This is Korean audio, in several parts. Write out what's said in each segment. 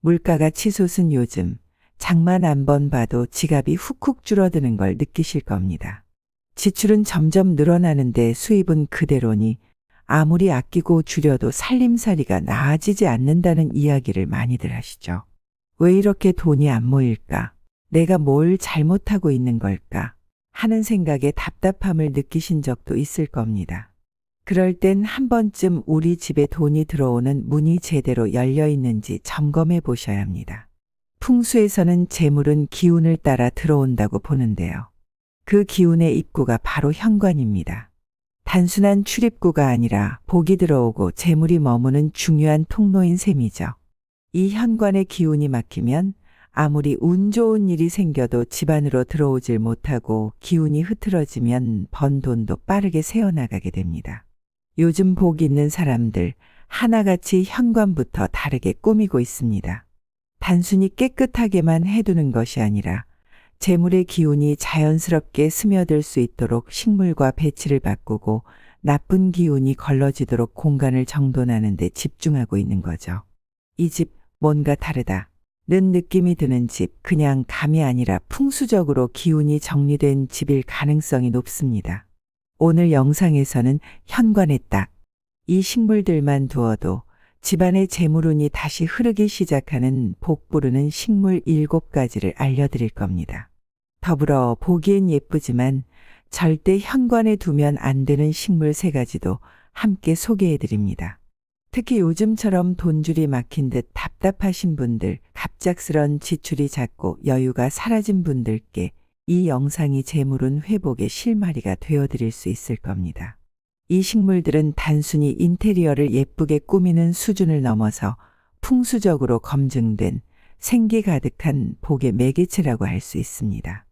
물가가 치솟은 요즘 장만 한 번 봐도 지갑이 훅훅 줄어드는 걸 느끼실 겁니다. 지출은 점점 늘어나는데 수입은 그대로니 아무리 아끼고 줄여도 살림살이가 나아지지 않는다는 이야기를 많이들 하시죠. 왜 이렇게 돈이 안 모일까? 내가 뭘 잘못하고 있는 걸까? 하는 생각에 답답함을 느끼신 적도 있을 겁니다. 그럴 땐 한 번쯤 우리 집에 돈이 들어오는 문이 제대로 열려 있는지 점검해 보셔야 합니다. 풍수에서는 재물은 기운을 따라 들어온다고 보는데요. 그 기운의 입구가 바로 현관입니다. 단순한 출입구가 아니라 복이 들어오고 재물이 머무는 중요한 통로인 셈이죠. 이 현관의 기운이 막히면 아무리 운 좋은 일이 생겨도 집안으로 들어오질 못하고 기운이 흐트러지면 번 돈도 빠르게 새어나가게 됩니다. 요즘 복 있는 사람들 하나같이 현관부터 다르게 꾸미고 있습니다. 단순히 깨끗하게만 해두는 것이 아니라 재물의 기운이 자연스럽게 스며들 수 있도록 식물과 배치를 바꾸고 나쁜 기운이 걸러지도록 공간을 정돈하는 데 집중하고 있는 거죠. 이 집 뭔가 다르다. 는 느낌이 드는 집, 그냥 감이 아니라 풍수적으로 기운이 정리된 집일 가능성이 높습니다. 오늘 영상에서는 현관에 딱 이 식물들만 두어도 집안의 재물운이 다시 흐르기 시작하는 복 부르는 식물 일곱 가지를 알려드릴 겁니다. 더불어 보기엔 예쁘지만 절대 현관에 두면 안 되는 식물 세 가지도 함께 소개해 드립니다. 특히 요즘처럼 돈줄이 막힌 듯 답답하신 분들, 갑작스런 지출이 작고 여유가 사라진 분들께 이 영상이 재물운 회복의 실마리가 되어드릴 수 있을 겁니다. 이 식물들은 단순히 인테리어를 예쁘게 꾸미는 수준을 넘어서 풍수적으로 검증된 생기 가득한 복의 매개체라고 할 수 있습니다.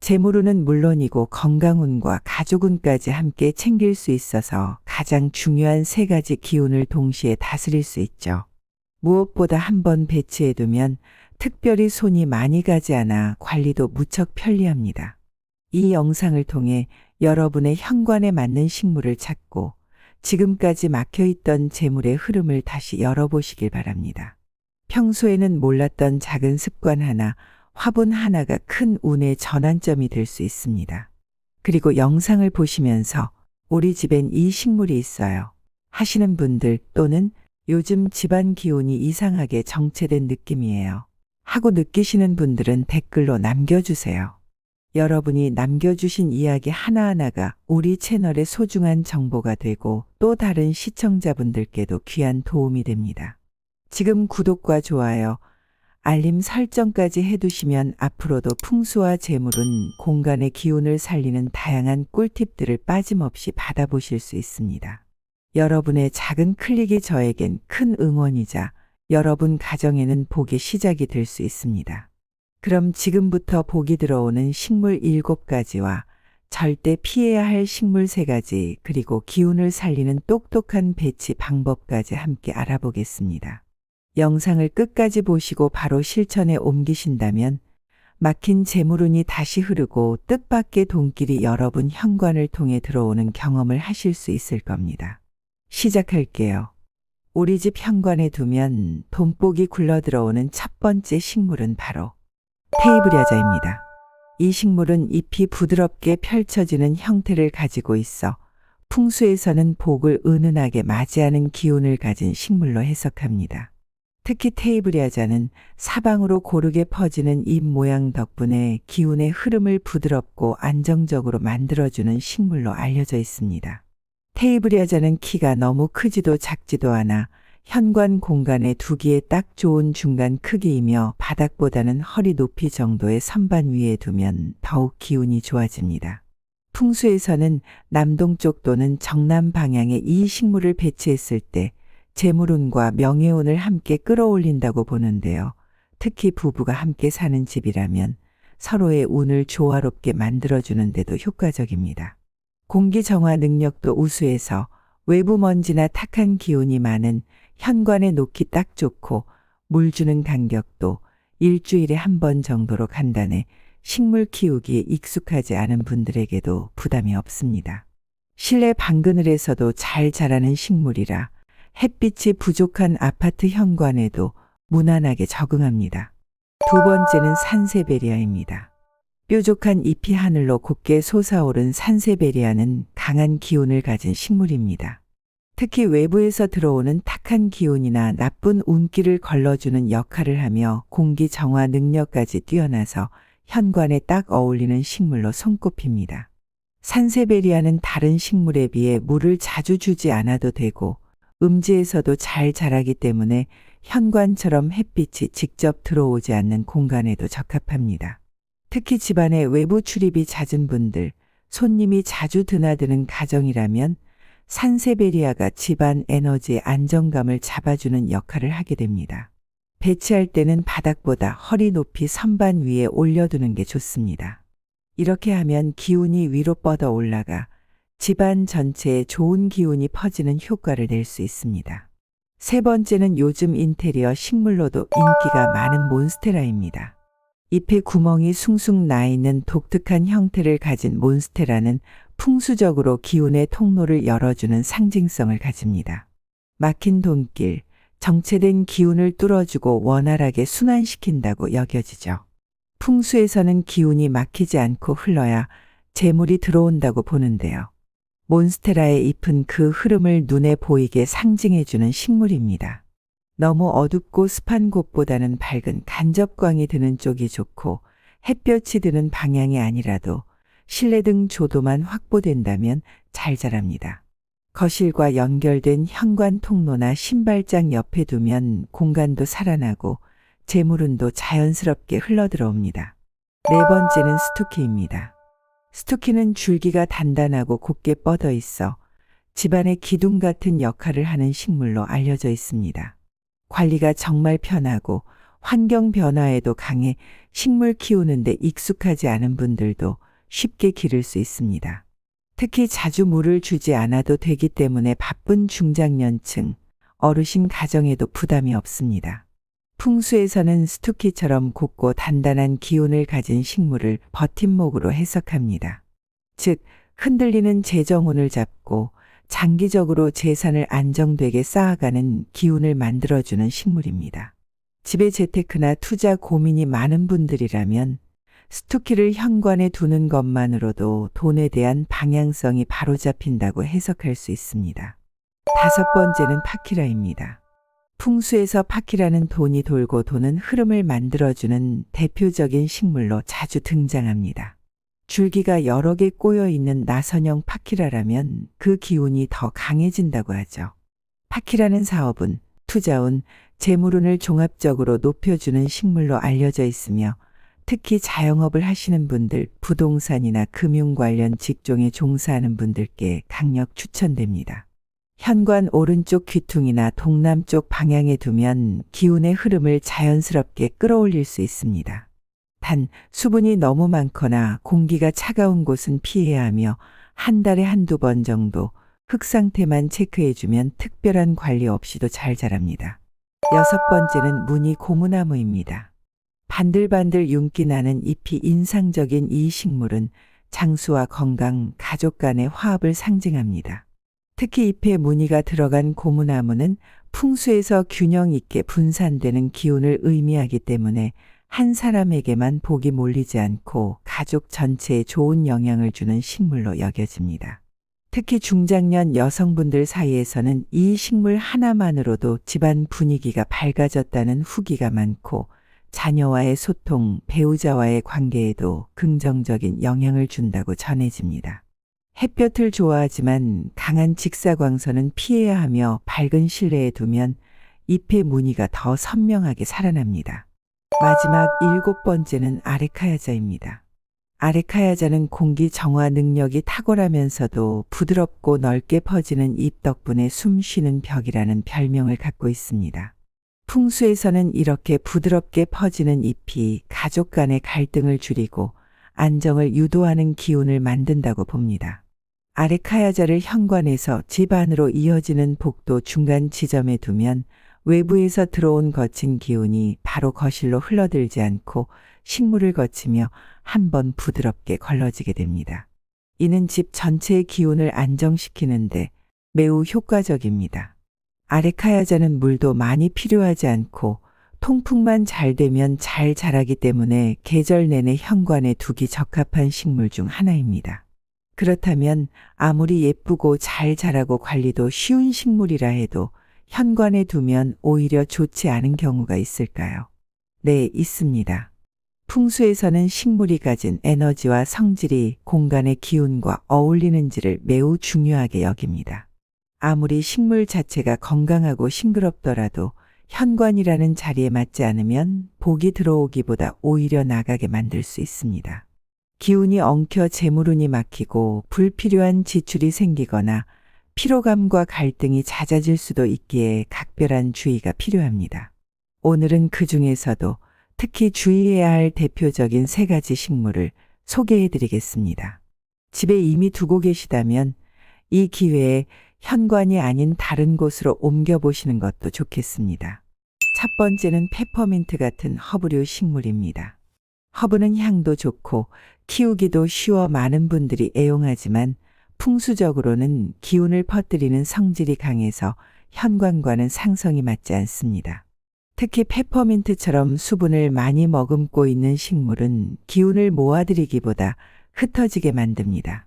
재물운은 물론이고 건강운과 가족운까지 함께 챙길 수 있어서 가장 중요한 세 가지 기운을 동시에 다스릴 수 있죠. 무엇보다 한번 배치해두면 특별히 손이 많이 가지 않아 관리도 무척 편리합니다. 이 영상을 통해 여러분의 현관에 맞는 식물을 찾고 지금까지 막혀있던 재물의 흐름을 다시 열어보시길 바랍니다. 평소에는 몰랐던 작은 습관 하나, 화분 하나가 큰 운의 전환점이 될 수 있습니다. 그리고 영상을 보시면서 우리 집엔 이 식물이 있어요. 하시는 분들 또는 요즘 집안 기운이 이상하게 정체된 느낌이에요. 하고 느끼시는 분들은 댓글로 남겨주세요. 여러분이 남겨주신 이야기 하나하나가 우리 채널의 소중한 정보가 되고 또 다른 시청자분들께도 귀한 도움이 됩니다. 지금 구독과 좋아요, 알림 설정까지 해두시면 앞으로도 풍수와 재물은 공간의 기운을 살리는 다양한 꿀팁들을 빠짐없이 받아보실 수 있습니다. 여러분의 작은 클릭이 저에겐 큰 응원이자 여러분 가정에는 복의 시작이 될 수 있습니다. 그럼 지금부터 복이 들어오는 식물 일곱 가지와 절대 피해야 할 식물 세 가지 그리고 기운을 살리는 똑똑한 배치 방법까지 함께 알아보겠습니다. 영상을 끝까지 보시고 바로 실천에 옮기신다면 막힌 재물운이 다시 흐르고 뜻밖의 돈길이 여러분 현관을 통해 들어오는 경험을 하실 수 있을 겁니다. 시작할게요. 우리 집 현관에 두면 돈복이 굴러 들어오는 첫 번째 식물은 바로 테이블야자입니다. 이 식물은 잎이 부드럽게 펼쳐지는 형태를 가지고 있어 풍수에서는 복을 은은하게 맞이하는 기운을 가진 식물로 해석합니다. 특히 테이블야자는 사방으로 고르게 퍼지는 잎 모양 덕분에 기운의 흐름을 부드럽고 안정적으로 만들어주는 식물로 알려져 있습니다. 테이블야자는 키가 너무 크지도 작지도 않아 현관 공간에 두기에 딱 좋은 중간 크기이며 바닥보다는 허리 높이 정도의 선반 위에 두면 더욱 기운이 좋아집니다. 풍수에서는 남동쪽 또는 정남 방향에 이 식물을 배치했을 때 재물운과 명예운을 함께 끌어올린다고 보는데요. 특히 부부가 함께 사는 집이라면 서로의 운을 조화롭게 만들어주는데도 효과적입니다. 공기 정화 능력도 우수해서 외부 먼지나 탁한 기운이 많은 현관에 놓기 딱 좋고 물 주는 간격도 일주일에 한 번 정도로 간단해 식물 키우기에 익숙하지 않은 분들에게도 부담이 없습니다. 실내 방그늘에서도 잘 자라는 식물이라 햇빛이 부족한 아파트 현관에도 무난하게 적응합니다. 두 번째는 산세베리아입니다. 뾰족한 잎이 하늘로 곱게 솟아오른 산세베리아는 강한 기운을 가진 식물입니다. 특히 외부에서 들어오는 탁한 기운이나 나쁜 운기를 걸러주는 역할을 하며 공기 정화 능력까지 뛰어나서 현관에 딱 어울리는 식물로 손꼽힙니다. 산세베리아는 다른 식물에 비해 물을 자주 주지 않아도 되고 음지에서도 잘 자라기 때문에 현관처럼 햇빛이 직접 들어오지 않는 공간에도 적합합니다. 특히 집안에 외부 출입이 잦은 분들, 손님이 자주 드나드는 가정이라면 산세베리아가 집안 에너지의 안정감을 잡아주는 역할을 하게 됩니다. 배치할 때는 바닥보다 허리 높이 선반 위에 올려두는 게 좋습니다. 이렇게 하면 기운이 위로 뻗어 올라가 집안 전체에 좋은 기운이 퍼지는 효과를 낼 수 있습니다. 세 번째는 요즘 인테리어 식물로도 인기가 많은 몬스테라입니다. 잎에 구멍이 숭숭 나 있는 독특한 형태를 가진 몬스테라는 풍수적으로 기운의 통로를 열어주는 상징성을 가집니다. 막힌 돈길, 정체된 기운을 뚫어주고 원활하게 순환시킨다고 여겨지죠. 풍수에서는 기운이 막히지 않고 흘러야 재물이 들어온다고 보는데요. 몬스테라의 잎은 그 흐름을 눈에 보이게 상징해주는 식물입니다. 너무 어둡고 습한 곳보다는 밝은 간접광이 드는 쪽이 좋고 햇볕이 드는 방향이 아니라도 실내 등 조도만 확보된다면 잘 자랍니다. 거실과 연결된 현관 통로나 신발장 옆에 두면 공간도 살아나고 재물운도 자연스럽게 흘러들어옵니다. 네 번째는 스투키입니다. 스투키는 줄기가 단단하고 곱게 뻗어 있어 집안의 기둥 같은 역할을 하는 식물로 알려져 있습니다. 관리가 정말 편하고 환경 변화에도 강해 식물 키우는데 익숙하지 않은 분들도 쉽게 기를 수 있습니다. 특히 자주 물을 주지 않아도 되기 때문에 바쁜 중장년층, 어르신 가정에도 부담이 없습니다. 풍수에서는 스투키처럼 곱고 단단한 기운을 가진 식물을 버팀목으로 해석합니다. 즉, 흔들리는 재정운을 잡고 장기적으로 재산을 안정되게 쌓아가는 기운을 만들어주는 식물입니다. 집에 재테크나 투자 고민이 많은 분들이라면 스투키를 현관에 두는 것만으로도 돈에 대한 방향성이 바로잡힌다고 해석할 수 있습니다. 다섯 번째는 파키라입니다. 풍수에서 파키라는 돈이 돌고 도는 흐름을 만들어주는 대표적인 식물로 자주 등장합니다. 줄기가 여러 개 꼬여 있는 나선형 파키라라면 그 기운이 더 강해진다고 하죠. 파키라는 사업은 투자운, 재물운을 종합적으로 높여주는 식물로 알려져 있으며 특히 자영업을 하시는 분들, 부동산이나 금융 관련 직종에 종사하는 분들께 강력 추천됩니다. 현관 오른쪽 귀퉁이나 동남쪽 방향에 두면 기운의 흐름을 자연스럽게 끌어올릴 수 있습니다. 단, 수분이 너무 많거나 공기가 차가운 곳은 피해야 하며 한 달에 한두 번 정도 흙 상태만 체크해주면 특별한 관리 없이도 잘 자랍니다. 여섯 번째는 무늬 고무나무입니다. 반들반들 윤기 나는 잎이 인상적인 이 식물은 장수와 건강, 가족 간의 화합을 상징합니다. 특히 잎에 무늬가 들어간 고무나무는 풍수에서 균형 있게 분산되는 기운을 의미하기 때문에 한 사람에게만 복이 몰리지 않고 가족 전체에 좋은 영향을 주는 식물로 여겨집니다. 특히 중장년 여성분들 사이에서는 이 식물 하나만으로도 집안 분위기가 밝아졌다는 후기가 많고 자녀와의 소통, 배우자와의 관계에도 긍정적인 영향을 준다고 전해집니다. 햇볕을 좋아하지만 강한 직사광선은 피해야 하며 밝은 실내에 두면 잎의 무늬가 더 선명하게 살아납니다. 마지막 일곱 번째는 아레카야자입니다. 아레카야자는 공기 정화 능력이 탁월하면서도 부드럽고 넓게 퍼지는 잎 덕분에 숨 쉬는 벽이라는 별명을 갖고 있습니다. 풍수에서는 이렇게 부드럽게 퍼지는 잎이 가족 간의 갈등을 줄이고 안정을 유도하는 기운을 만든다고 봅니다. 아레카야자를 현관에서 집 안으로 이어지는 복도 중간 지점에 두면 외부에서 들어온 거친 기운이 바로 거실로 흘러들지 않고 식물을 거치며 한 번 부드럽게 걸러지게 됩니다. 이는 집 전체의 기운을 안정시키는데 매우 효과적입니다. 아레카야자는 물도 많이 필요하지 않고 통풍만 잘 되면 잘 자라기 때문에 계절 내내 현관에 두기 적합한 식물 중 하나입니다. 그렇다면 아무리 예쁘고 잘 자라고 관리도 쉬운 식물이라 해도 현관에 두면 오히려 좋지 않은 경우가 있을까요? 네, 있습니다. 풍수에서는 식물이 가진 에너지와 성질이 공간의 기운과 어울리는지를 매우 중요하게 여깁니다. 아무리 식물 자체가 건강하고 싱그럽더라도 현관이라는 자리에 맞지 않으면 복이 들어오기보다 오히려 나가게 만들 수 있습니다. 기운이 엉켜 재물운이 막히고 불필요한 지출이 생기거나 피로감과 갈등이 잦아질 수도 있기에 각별한 주의가 필요합니다. 오늘은 그 중에서도 특히 주의해야 할 대표적인 세 가지 식물을 소개해 드리겠습니다. 집에 이미 두고 계시다면 이 기회에 현관이 아닌 다른 곳으로 옮겨보시는 것도 좋겠습니다. 첫 번째는 페퍼민트 같은 허브류 식물입니다. 허브는 향도 좋고 키우기도 쉬워 많은 분들이 애용하지만 풍수적으로는 기운을 퍼뜨리는 성질이 강해서 현관과는 상성이 맞지 않습니다. 특히 페퍼민트처럼 수분을 많이 머금고 있는 식물은 기운을 모아들이기보다 흩어지게 만듭니다.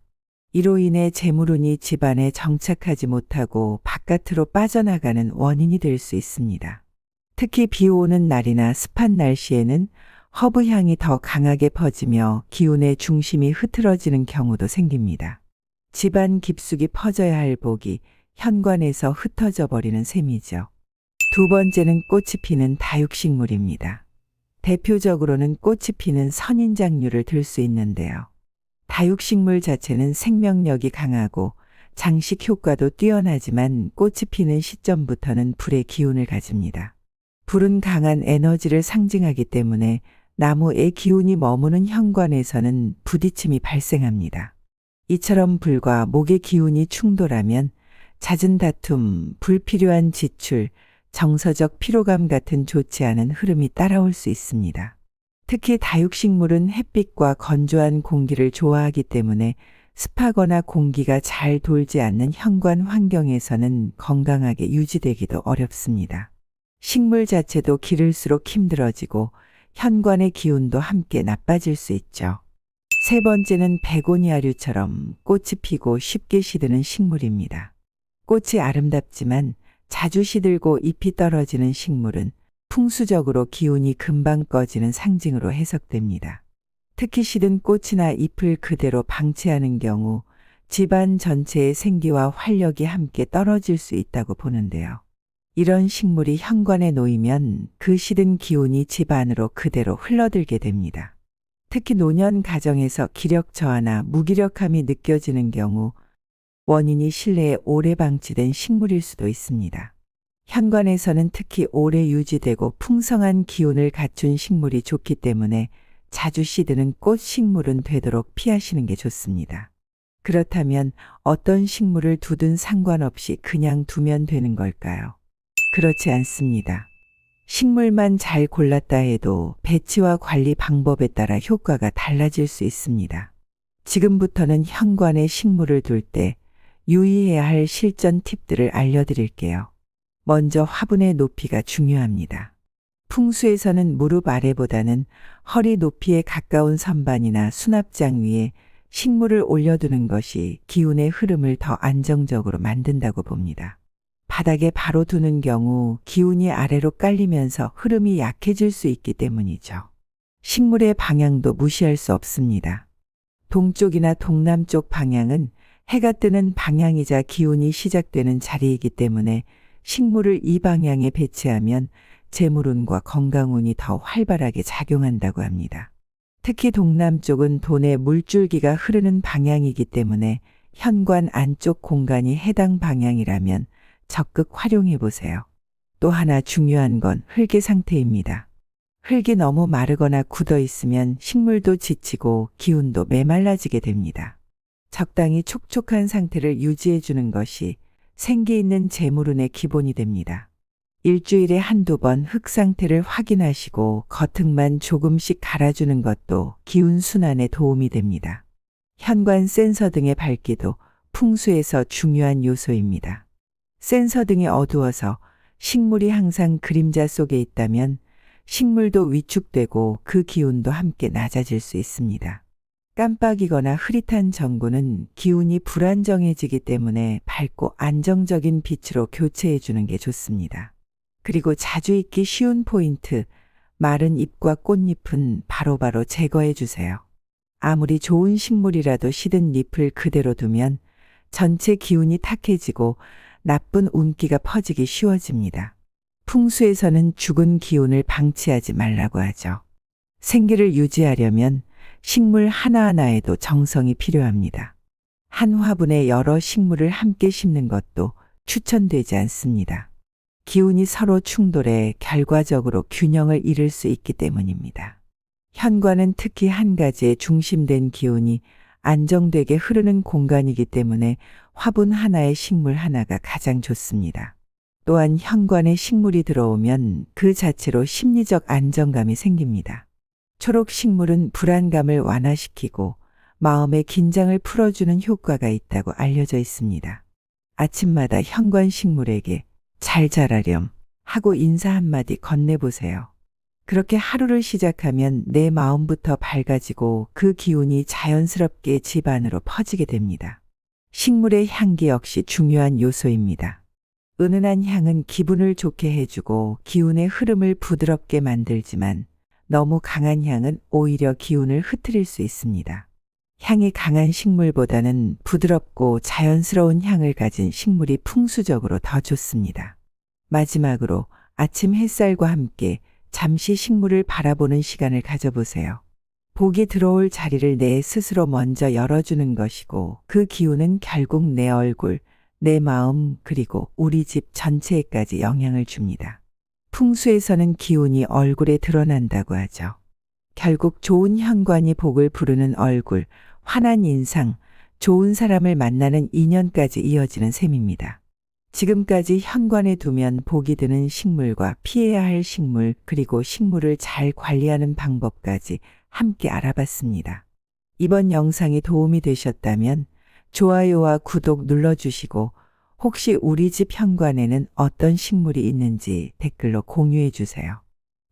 이로 인해 재물운이 집안에 정착하지 못하고 바깥으로 빠져나가는 원인이 될 수 있습니다. 특히 비 오는 날이나 습한 날씨에는 허브 향이 더 강하게 퍼지며 기운의 중심이 흐트러지는 경우도 생깁니다. 집안 깊숙이 퍼져야 할 복이 현관에서 흩어져 버리는 셈이죠. 두 번째는 꽃이 피는 다육식물입니다. 대표적으로는 꽃이 피는 선인장류를 들 수 있는데요. 다육식물 자체는 생명력이 강하고 장식 효과도 뛰어나지만 꽃이 피는 시점부터는 불의 기운을 가집니다. 불은 강한 에너지를 상징하기 때문에 나무의 기운이 머무는 현관에서는 부딪힘이 발생합니다. 이처럼 불과 목의 기운이 충돌하면 잦은 다툼, 불필요한 지출, 정서적 피로감 같은 좋지 않은 흐름이 따라올 수 있습니다. 특히 다육식물은 햇빛과 건조한 공기를 좋아하기 때문에 습하거나 공기가 잘 돌지 않는 현관 환경에서는 건강하게 유지되기도 어렵습니다. 식물 자체도 기를수록 힘들어지고 현관의 기운도 함께 나빠질 수 있죠. 세 번째는 베고니아류처럼 꽃이 피고 쉽게 시드는 식물입니다. 꽃이 아름답지만 자주 시들고 잎이 떨어지는 식물은 풍수적으로 기운이 금방 꺼지는 상징으로 해석됩니다. 특히 시든 꽃이나 잎을 그대로 방치하는 경우 집안 전체의 생기와 활력이 함께 떨어질 수 있다고 보는데요. 이런 식물이 현관에 놓이면 그 시든 기운이 집안으로 그대로 흘러들게 됩니다. 특히 노년 가정에서 기력 저하나 무기력함이 느껴지는 경우 원인이 실내에 오래 방치된 식물일 수도 있습니다. 현관에서는 특히 오래 유지되고 풍성한 기운을 갖춘 식물이 좋기 때문에 자주 시드는 꽃 식물은 되도록 피하시는 게 좋습니다. 그렇다면 어떤 식물을 두든 상관없이 그냥 두면 되는 걸까요? 그렇지 않습니다. 식물만 잘 골랐다 해도 배치와 관리 방법에 따라 효과가 달라질 수 있습니다. 지금부터는 현관에 식물을 둘 때 유의해야 할 실전 팁들을 알려드릴게요. 먼저 화분의 높이가 중요합니다. 풍수에서는 무릎 아래보다는 허리 높이에 가까운 선반이나 수납장 위에 식물을 올려두는 것이 기운의 흐름을 더 안정적으로 만든다고 봅니다. 바닥에 바로 두는 경우 기운이 아래로 깔리면서 흐름이 약해질 수 있기 때문이죠. 식물의 방향도 무시할 수 없습니다. 동쪽이나 동남쪽 방향은 해가 뜨는 방향이자 기운이 시작되는 자리이기 때문에 식물을 이 방향에 배치하면 재물운과 건강운이 더 활발하게 작용한다고 합니다. 특히 동남쪽은 돈의 물줄기가 흐르는 방향이기 때문에 현관 안쪽 공간이 해당 방향이라면 적극 활용해 보세요. 또 하나 중요한 건 흙의 상태입니다. 흙이 너무 마르거나 굳어 있으면 식물도 지치고 기운도 메말라지게 됩니다. 적당히 촉촉한 상태를 유지해 주는 것이 생기 있는 재물운의 기본이 됩니다. 일주일에 한두 번 흙 상태를 확인하시고 겉흙만 조금씩 갈아주는 것도 기운 순환에 도움이 됩니다. 현관 센서 등의 밝기도 풍수에서 중요한 요소입니다. 센서 등이 어두워서 식물이 항상 그림자 속에 있다면 식물도 위축되고 그 기운도 함께 낮아질 수 있습니다. 깜빡이거나 흐릿한 전구는 기운이 불안정해지기 때문에 밝고 안정적인 빛으로 교체해 주는 게 좋습니다. 그리고 자주 잊기 쉬운 포인트, 마른 잎과 꽃잎은 바로바로 제거해 주세요. 아무리 좋은 식물이라도 시든 잎을 그대로 두면 전체 기운이 탁해지고 나쁜 운기가 퍼지기 쉬워집니다. 풍수에서는 죽은 기운을 방치하지 말라고 하죠. 생기를 유지하려면 식물 하나하나에도 정성이 필요합니다. 한 화분에 여러 식물을 함께 심는 것도 추천되지 않습니다. 기운이 서로 충돌해 결과적으로 균형을 잃을 수 있기 때문입니다. 현관은 특히 한 가지에 중심된 기운이 안정되게 흐르는 공간이기 때문에 화분 하나에 식물 하나가 가장 좋습니다. 또한 현관에 식물이 들어오면 그 자체로 심리적 안정감이 생깁니다. 초록 식물은 불안감을 완화시키고 마음의 긴장을 풀어주는 효과가 있다고 알려져 있습니다. 아침마다 현관 식물에게 잘 자라렴 하고 인사 한마디 건네보세요. 그렇게 하루를 시작하면 내 마음부터 밝아지고 그 기운이 자연스럽게 집안으로 퍼지게 됩니다. 식물의 향기 역시 중요한 요소입니다. 은은한 향은 기분을 좋게 해주고 기운의 흐름을 부드럽게 만들지만 너무 강한 향은 오히려 기운을 흐트릴 수 있습니다. 향이 강한 식물보다는 부드럽고 자연스러운 향을 가진 식물이 풍수적으로 더 좋습니다. 마지막으로 아침 햇살과 함께 잠시 식물을 바라보는 시간을 가져보세요. 복이 들어올 자리를 내 스스로 먼저 열어주는 것이고 그 기운은 결국 내 얼굴, 내 마음, 그리고 우리 집 전체에까지 영향을 줍니다. 풍수에서는 기운이 얼굴에 드러난다고 하죠. 결국 좋은 현관이 복을 부르는 얼굴, 환한 인상, 좋은 사람을 만나는 인연까지 이어지는 셈입니다. 지금까지 현관에 두면 복이 드는 식물과 피해야 할 식물, 그리고 식물을 잘 관리하는 방법까지 함께 알아봤습니다. 이번 영상이 도움이 되셨다면 좋아요와 구독 눌러주시고 혹시 우리 집 현관에는 어떤 식물이 있는지 댓글로 공유해 주세요.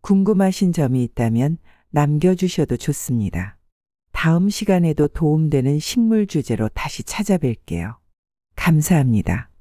궁금하신 점이 있다면 남겨주셔도 좋습니다. 다음 시간에도 도움되는 식물 주제로 다시 찾아뵐게요. 감사합니다.